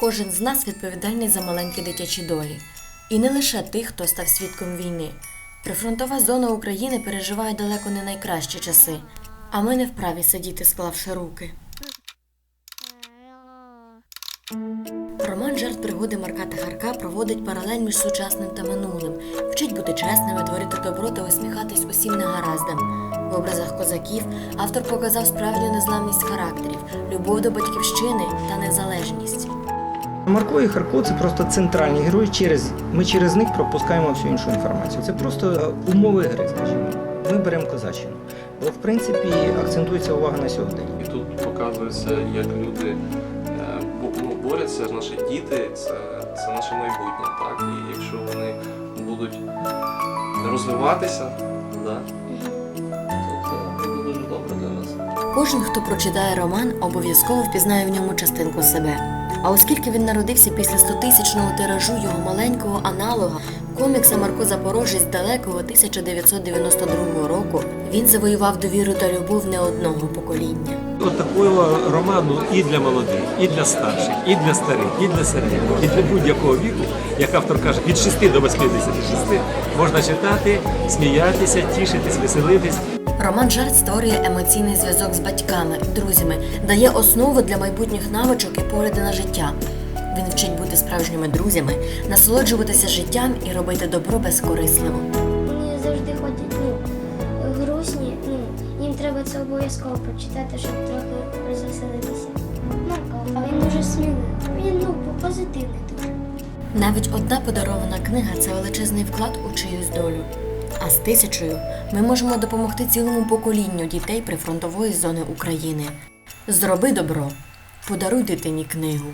Кожен з нас відповідальний за маленькі дитячі долі. І не лише тих, хто став свідком війни. Прифронтова зона України переживає далеко не найкращі часи, а ми не вправі сидіти, склавши руки. Роман Жарт пригоди Марка та Харка проводить паралель між сучасним та минулим, вчить бути чесними, творити добро та усміхатись усім негараздам. В образах козаків автор показав справжню незламність характерів, любов до батьківщини та незалежність. Марко і Харко це просто центральні герої. Через ми через них пропускаємо всю іншу інформацію. Це просто е, умови гри, скажімо. Ми беремо козаччину. Бо в принципі акцентується увага на сьогодення. І тут показується, як люди е, ну, борються. Наші діти це, це наше майбутнє. Так? І якщо вони будуть розвиватися, да, то це буде дуже добре для нас. Кожен, хто прочитає роман, обов'язково впізнає в ньому частинку себе. А оскільки він народився після стотисячного тиражу його маленького аналога, комікса Марко Запорожець далекого 1992 року, він завоював довіру та любов не одного покоління. От такого роману і для молодих, і для старших, і для старих, і для середніх, і для будь-якого віку, як автор каже, від 6 до 86 можна читати, сміятися, тішитись, веселитись. Роман Жарт створює емоційний зв'язок з батьками, друзями, дає основу для майбутніх навичок і погляди на життя. Він вчить бути справжніми друзями, насолоджуватися життям і робити добро безкорисливо. Вони завжди ходять ну, грустні, ну, їм треба це обов'язково прочитати, щоб трохи розвеселитися. Марко, а він дуже сміливий. Він ну, позитивний дуже. Навіть одна подарована книга це величезний вклад у чиюсь долю. А з тисячою ми можемо допомогти цілому поколінню дітей прифронтової зони України. Зроби добро, подаруй дитині книгу.